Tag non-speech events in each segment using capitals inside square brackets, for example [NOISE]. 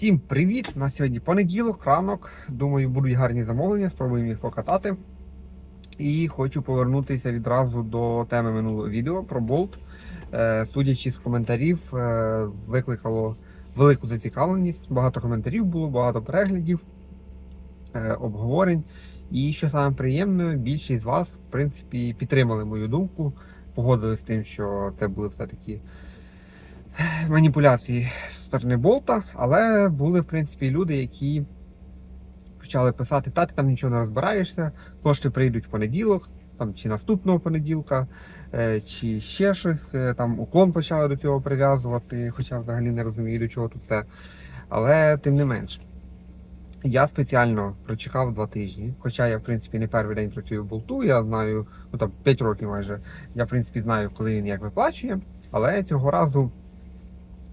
Всім привіт! На сьогодні понеділок, ранок. Думаю, будуть гарні замовлення, спробуємо їх покатати. І хочу повернутися відразу до теми минулого відео про болт. Е, Судячи з коментарів, е, викликало велику зацікавленість. Багато коментарів було, багато переглядів, е, обговорень. І що саме приємне, більшість з вас, в принципі, підтримали мою думку, погодились з тим, що це були все-таки маніпуляції з сторони болта, але були в принципі люди, які почали писати, та ти там нічого не розбираєшся, кошти прийдуть в понеділок, там чи наступного понеділка, е, чи ще щось. е, Там уклон почали до цього прив'язувати, хоча взагалі не розумію, до чого тут це. Але тим не менш. Я спеціально прочекав два тижні, хоча я, в принципі, не перший день працюю в болту, я знаю, ну там 5 років майже, я в принципі знаю, коли він як виплачує, але цього разу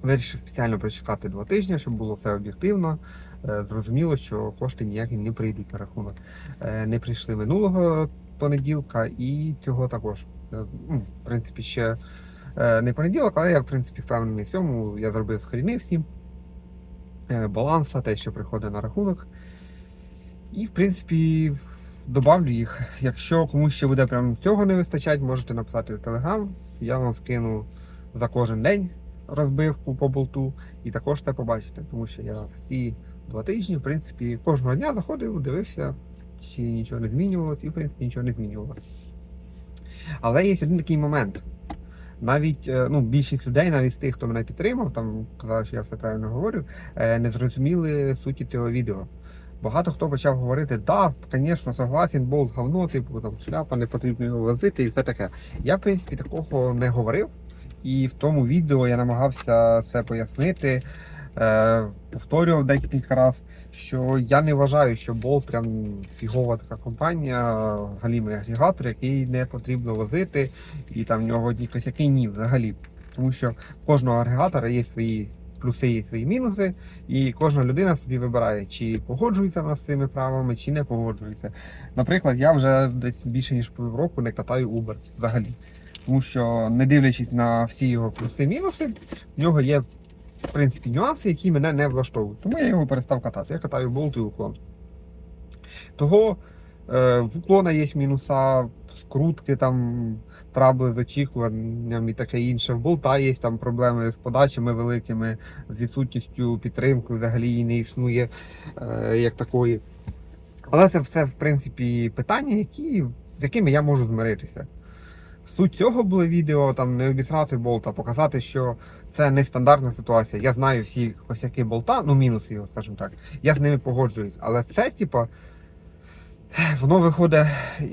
Вирішив спеціально прочекати два тижні, щоб було все об'єктивно. Е, Зрозуміло, що кошти ніякі не прийдуть на рахунок. Е, Не прийшли минулого понеділка і цього також. Е, ну, В принципі, ще не понеділок, але я в принципі впевнений в цьому. Я зробив скріни всі баланса, те, що приходить на рахунок. І в принципі добавлю їх. Якщо комусь ще буде прям цього не вистачать, можете написати в Телеграм. Я вам скину за кожен день розбивку по болту, і також це побачите, тому що я всі два тижні, в принципі, кожного дня заходив, дивився, чи нічого не змінювалося, і в принципі нічого не змінювалося. Але є один такий момент. Навіть е, ну, більшість людей, навіть з тих, хто мене підтримав, там казали, що я все правильно говорю, е, не зрозуміли суті цього відео. Багато хто почав говорити, да, звісно, согласен, болт говно, типу там шляпа, не потрібно його возити і все таке. Я, в принципі, такого не говорив. І в тому відео я намагався це пояснити, е, повторював декілька разів, що я не вважаю, що Болт прям фігова така компанія, галімий агрегатор, який не потрібно возити, і там в нього одні косяки ні взагалі. Тому що в кожного агрегатора є свої плюси, є свої мінуси, і кожна людина собі вибирає, чи погоджується вона з цими правилами, чи не погоджується. Наприклад, я вже десь більше ніж півроку не катаю Uber взагалі. Тому що, не дивлячись на всі його плюси-мінуси, в нього є в принципі нюанси, які мене не влаштовують. Тому я його перестав катати. Я катаю болт і уклон. Того е, в уклона є мінуса, скрутки, там, трабли з очікуванням і таке інше. В болта є там проблеми з подачами великими, з відсутністю підтримки, взагалі її не існує е, як такої. Але це все, в принципі, питання, які, з якими я можу змиритися. Суть цього було відео там не обісрати болта, показати, що це нестандартна ситуація. Я знаю всі косяки болта, ну мінуси його, скажімо так. Я з ними погоджуюсь. Але це, типа, воно виходить,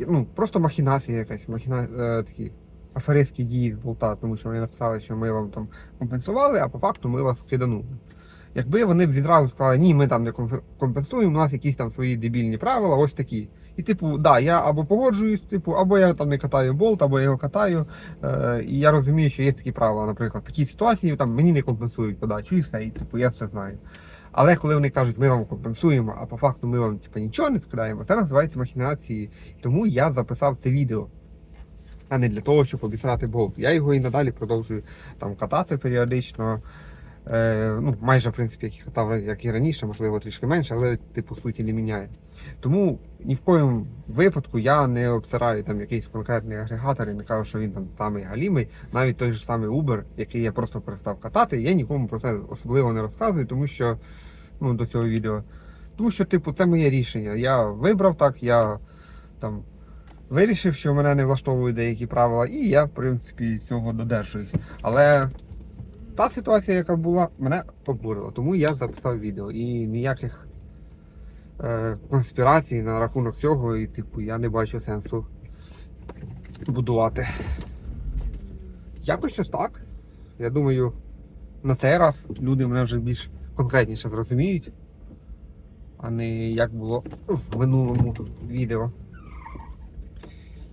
ну, просто махінація якась, махіна, е, такі аферистські дії з болта, тому що вони написали, що ми вам там компенсували, а по факту ми вас киданули. Якби вони б відразу сказали, ні, ми там не компенсуємо, у нас якісь там свої дебільні правила, ось такі. І, типу, да, я або погоджуюсь, типу, або я там не катаю болт, або я його катаю. Е, і я розумію, що є такі правила, наприклад, такі ситуації там мені не компенсують подачу, і все, і типу, я це знаю. Але коли вони кажуть, ми вам компенсуємо, а по факту ми вам типу, нічого не скидаємо, це називається махінації. Тому я записав це відео. А не для того, щоб обісрати болт. Я його і надалі продовжую там катати періодично. Е, ну, майже, в принципі, як і катав, як і раніше, можливо, трішки менше, але типу суті не міняє. Тому ні в коєму випадку я не обсираю там якийсь конкретний агрегатор і не кажу, що він там самий галімий. Навіть той же самий Uber, який я просто перестав катати, я нікому про це особливо не розказую, тому що ну, до цього відео. Тому що, типу, це моє рішення. Я вибрав так, я там вирішив, що мене не влаштовують деякі правила, і я, в принципі, цього додержуюсь. Але та ситуація, яка була, мене побурила, тому я записав відео. І ніяких е, конспірацій на рахунок цього, і типу, я не бачу сенсу будувати. Якось ось так. Я думаю, на цей раз люди мене вже більш конкретніше зрозуміють, а не як було в минулому відео.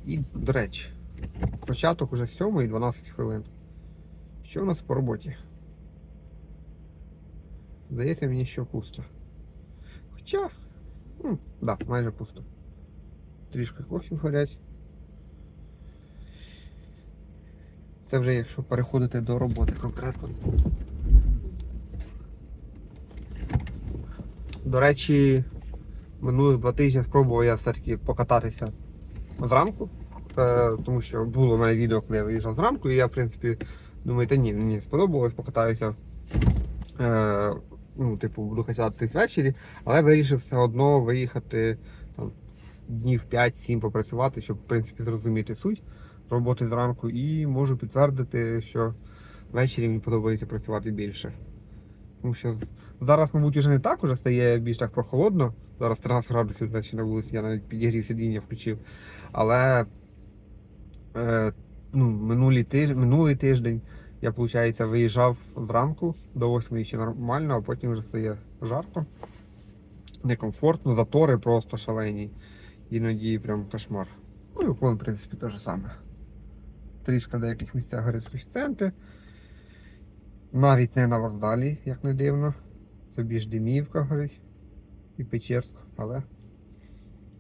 І, до речі, початок уже 7 і 12 хвилин. Що у нас по роботі? Здається, мені що пусто. Хоча, ну, да, майже пусто. Трішки хлопців горять. Це вже якщо переходити до роботи конкретно. До речі, минулих два тижні спробував я все-таки покататися зранку. Е, тому що було в мене відео, коли я виїжджав зранку, і я, в принципі, думаю, та ні, мені сподобалось, покатаюся. Е, ну, типу, буду кататись ввечері, але вирішив все одно виїхати там, днів 5-7 попрацювати, щоб в принципі зрозуміти суть роботи зранку. І можу підтвердити, що ввечері мені подобається працювати більше. Тому що зараз, мабуть, вже не так, уже стає більш так прохолодно. Зараз 13 градусів значить, на вулиці, я навіть підігрів сидіння включив. Але е, ну, минулий, тиж... минулий тиждень я, виходить, виїжджав зранку до 8 ще нормально, а потім вже стає жарко, некомфортно, затори просто шалені. Іноді прям кошмар. Ну і уклон, в принципі, те ж саме. Трішки в деяких місцях горять коефіцієнти. Навіть не на вокзалі, як не дивно. Це більш Диміївка горить і Печерськ, але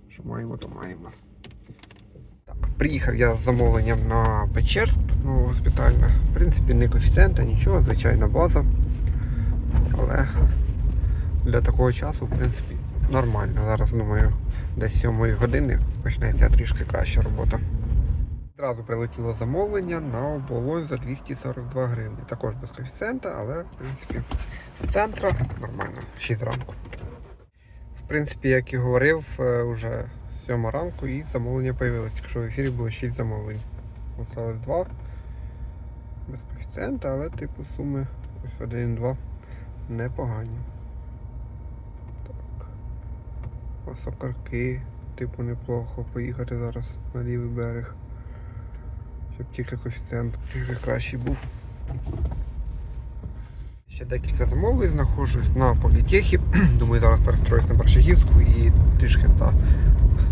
що маємо, то маємо. Приїхав я з замовленням на Печерськ, тут нового госпітальна. В принципі, не коефіцієнта, нічого, звичайна база. Але для такого часу, в принципі, нормально. Зараз думаю, десь 7 години почнеться трішки краща робота. Одразу прилетіло замовлення на оболонь за 242 гривні. Також без коефіцієнта, але в принципі з центра нормально, 6 ранку. В принципі, як і говорив, е, вже 7 ранку і замовлення з'явилось. Якщо в ефірі було 6 замовлень. Осталось 2 без коефіцієнта, але типу суми ось 1-2 непогані. Так. Осокарки, типу неплохо поїхати зараз на лівий берег. Щоб тільки коефіцієнт трішки кращий був. Ще декілька замовлень знаходжусь на політехі. [CLEARS THROAT] Думаю, зараз перестроюсь на Борщагівську і трішки та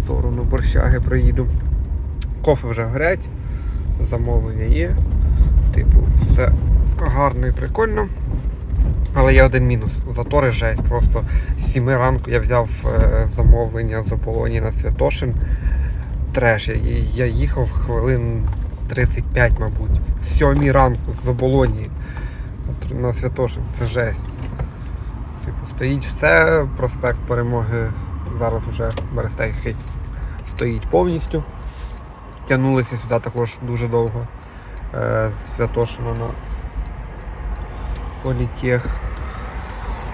сторону борщаги проїду. Кофе вже горять, замовлення є. Типу, все гарно і прикольно. Але є один мінус. Затори жесть. Просто з 7 ранку я взяв е, замовлення з Ополоні на Святошин. Треш. Я, я їхав хвилин 35, мабуть. З 7 ранку з оболоні на Святошин. Це жесть. Типу, стоїть все, проспект перемоги зараз вже Берестейський стоїть повністю. Тягнулися сюди також дуже довго е, з Святошина на політех.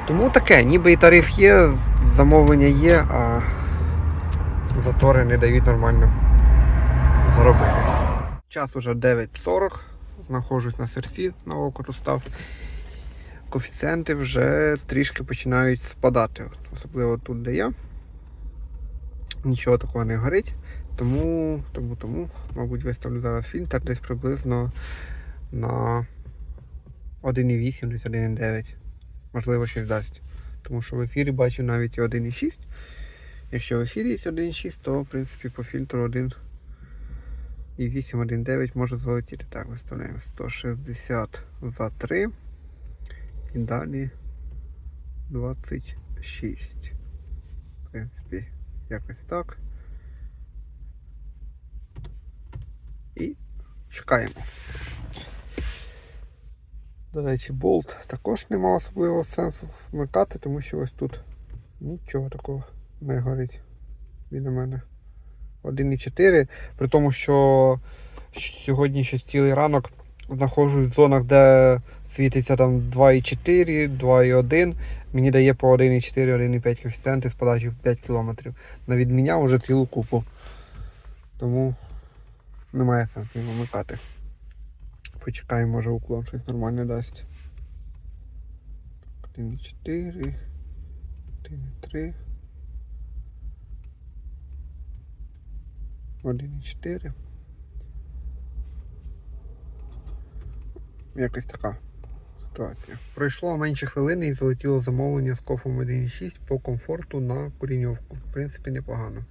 Тому таке, ніби і тариф є, замовлення є, а затори не дають нормально заробити. Час уже 9.40, знаходжусь на серці, на око став. Коефіцієнти вже трішки починають спадати, особливо тут, де я. Нічого такого не горить. Тому, тому, тому, мабуть, виставлю зараз фільтр десь приблизно на 1,8, десь 1,9. Можливо, щось дасть. Тому що в ефірі бачу навіть і 1,6. Якщо в ефірі є 1,6, то в принципі по фільтру 1 і 8, 1,9 може залетіти. Так, виставляємо 160 за 3. І далі 26. В принципі, якось так. І чекаємо. До речі, болт також нема особливого сенсу вмикати, тому що ось тут нічого такого не горить біля мене. 1,4. При тому, що сьогодні ще цілий ранок знаходжусь в зонах, де світиться там 2,4, 2,1. Мені дає по 1,4, 1,5 коефіцієнти з подачі в 5 км. Навіть міняв вже цілу купу. Тому немає сенсу його вмикати. Почекаємо, може уклон щось нормальне дасть. 1,4, 1,3. 1,4. Якась така ситуація. Пройшло менше хвилини і залетіло замовлення з кофом 1,6 по комфорту на коріньовку. В принципі, непогано.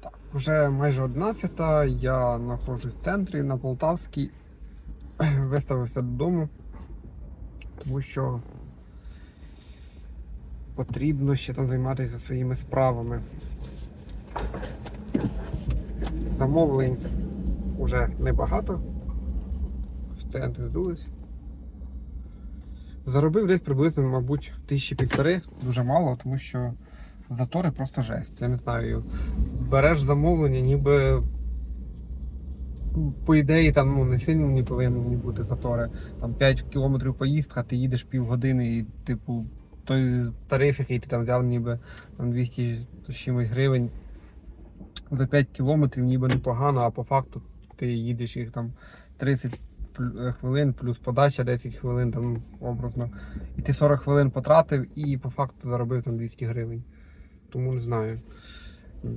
Так, вже майже 11 я знаходжусь в центрі на Полтавській. [CLEARS THROAT] Виставився додому, тому що потрібно ще там займатися своїми справами. Замовлень вже небагато. Коефіцієнти здулись. Заробив десь приблизно, мабуть, тисячі півтори, дуже мало, тому що затори просто жесть. Я не знаю. Береш замовлення, ніби по ідеї там ну, не сильно не повинні бути затори. Там 5 кілометрів поїздка, ти їдеш півгодини і, типу, той тариф, який ти там взяв, ніби там 200 чимось гривень за 5 кілометрів, ніби непогано, а по факту ти їдеш їх там 30 плю- е, хвилин, плюс подача 10 хвилин, там образно. І ти 40 хвилин потратив і по факту заробив там 200 гривень. Тому не знаю.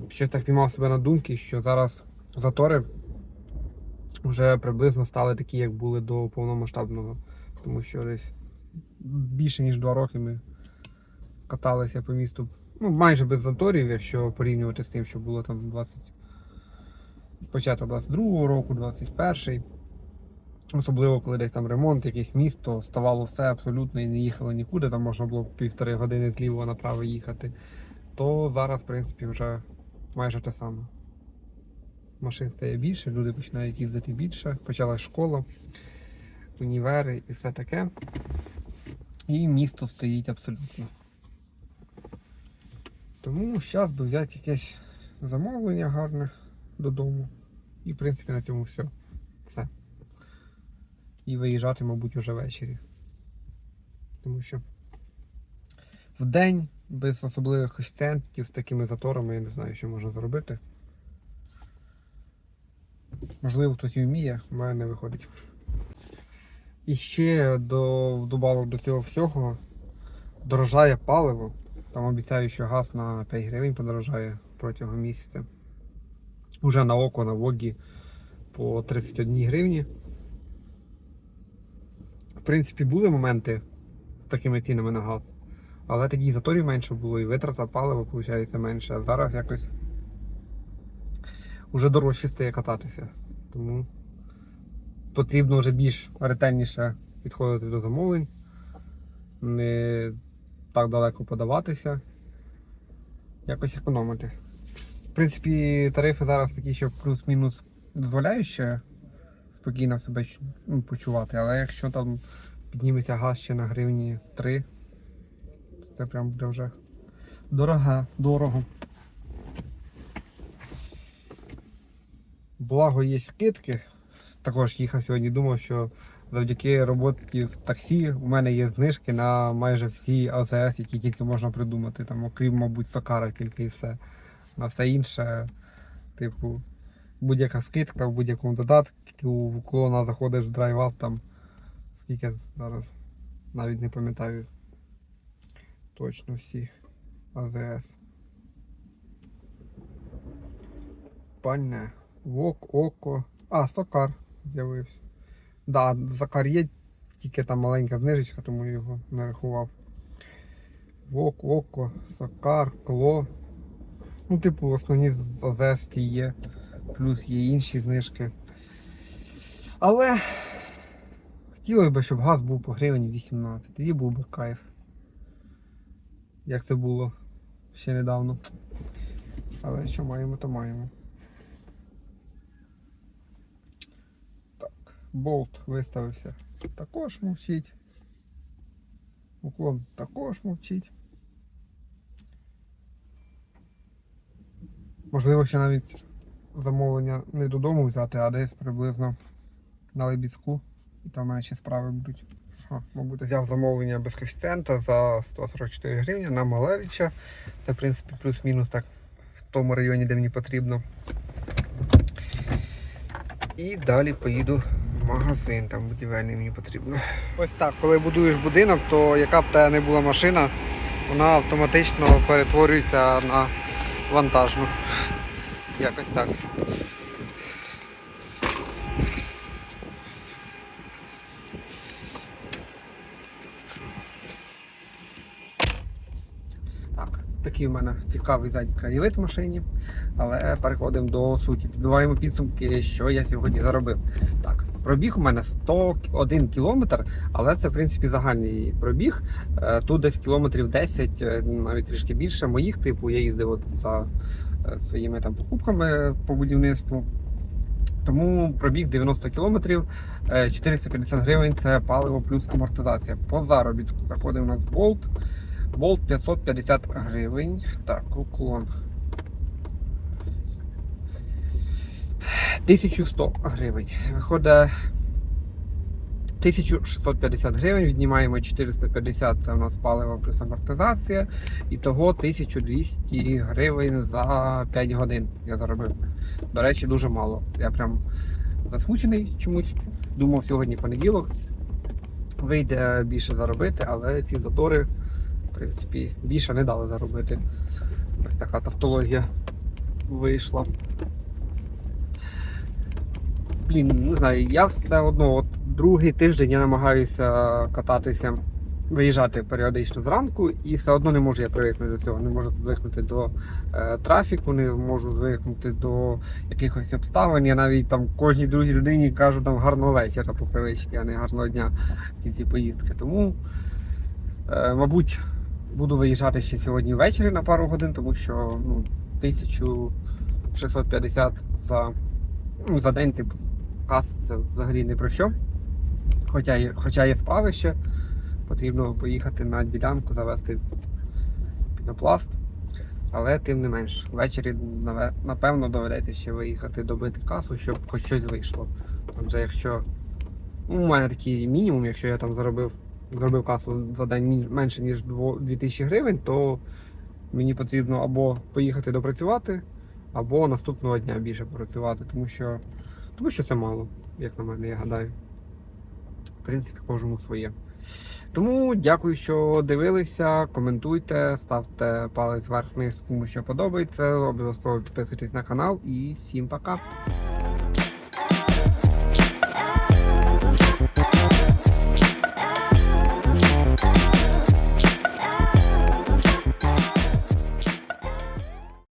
Щось так піймав себе на думки, що зараз затори вже приблизно стали такі, як були до повномасштабного. Тому що десь більше ніж 2 роки ми каталися по місту. Ну, майже без заторів, якщо порівнювати з тим, що було там 20... початок 22-го року, 21-й. Особливо, коли десь там ремонт, якесь місто, ставало все абсолютно і не їхало нікуди, там можна було півтори години зліво направо їхати, то зараз, в принципі, вже майже те саме. Машин стає більше, люди починають їздити більше, почалась школа, універи і все таке. І місто стоїть абсолютно. Тому зараз би взяти якесь замовлення гарне додому. І, в принципі, на цьому все. Все. І виїжджати, мабуть, уже ввечері. Тому що в день без особливих асистентів з такими заторами я не знаю, що можна зробити. Можливо, хтось і вміє, в мене не виходить. І ще до, вдобавок до цього всього дорожає паливо. Там обіцяють, що газ на 5 гривень подорожає протягом місяця. Уже на око на Вогі по 31 гривні. Принципі, були моменти з такими цінами на газ. Але тоді і заторів менше було, і витрата палива, виходить, менше. А зараз якось вже дорожче стає кататися. Тому потрібно вже більш ретельніше підходити до замовлень, не так далеко подаватися, якось економити. В принципі, тарифи зараз такі, що плюс-мінус дозволяють ще спокійно себе ну, почувати, але якщо там підніметься газ ще на гривні 3, то це прям буде вже дорога, дорого. Благо є скидки. Також їхав сьогодні, думав, що завдяки роботі в таксі у мене є знижки на майже всі АЗС, які тільки можна придумати. Там, окрім, мабуть, Сокара тільки і все. На все інше, типу, будь-яка скидка в будь-якому додатку, в колона заходиш в драйвап там. Скільки зараз навіть не пам'ятаю точно всі АЗС. Пальне. Вок, око. А, Сокар з'явився. Да, Сокар є, тільки там маленька знижечка, тому я його не рахував. Вок, око, Сокар, кло. Ну, типу, основні АЗС ті є. Плюс є інші знижки. Але хотілося б, щоб газ був по гривень 18. Тоді був би кайф. Як це було ще недавно. Але що маємо, то маємо. Так, болт виставився. Також мовчить. Уклон також мовчить. Можливо, ще навіть замовлення не додому взяти, а десь приблизно на Лебідську. І там ще справи будуть. А, мабуть, взяв замовлення без коефіцієнта за 144 гривні на Малевича. Це, в принципі, плюс-мінус так в тому районі, де мені потрібно. І далі поїду в магазин, там будівельний мені потрібно. Ось так, коли будуєш будинок, то яка б та не була машина, вона автоматично перетворюється на вантажну. Якось так. Так, такий в мене цікавий задній краєвид в машині. Але переходимо до суті. Підбиваємо підсумки, що я сьогодні заробив. Так, пробіг у мене 101 кілометр, але це в принципі загальний пробіг. Е, Тут десь кілометрів 10, е, навіть трішки більше моїх типу. Я їздив от за своїми там покупками по будівництву. Тому пробіг 90 кілометрів, е, 450 гривень це паливо плюс амортизація. По заробітку заходить у нас болт. Болт 550 гривень. Так, уклон. 1100 гривень. Виходить 1650 гривень, віднімаємо 450, це у нас паливо плюс амортизація. І того 1200 гривень за 5 годин я заробив. До речі, дуже мало. Я прям засмучений чомусь. Думав, сьогодні понеділок. Вийде більше заробити, але ці затори, в принципі, більше не дали заробити. Ось така тавтологія вийшла. Блін, не знаю, я все одно, от другий тиждень я намагаюся кататися, виїжджати періодично зранку, і все одно не можу я привикнути до цього. Не можу звикнути до е, трафіку, не можу звикнути до якихось обставин. Я навіть там кожній другій людині кажу там гарного вечора по привичці, а не гарного дня в кінці поїздки. Тому, е, мабуть, буду виїжджати ще сьогодні ввечері на пару годин, тому що ну, 1650 за, ну, за день, типу, кас це взагалі не про що. Хоча є, хоча є справи ще, потрібно поїхати на ділянку, завести пінопласт. Але тим не менш, ввечері напевно доведеться ще виїхати добити касу, щоб хоч щось вийшло. Адже якщо ну, у мене такий мінімум, якщо я там заробив, зробив касу за день менше ніж 2000 гривень, то мені потрібно або поїхати допрацювати, або наступного дня більше працювати, тому що, тому що це мало, як на мене, я гадаю. В принципі, кожному своє. Тому дякую, що дивилися. Коментуйте, ставте палець вверх вниз, кому що подобається. Обов'язково підписуйтесь на канал і всім пока.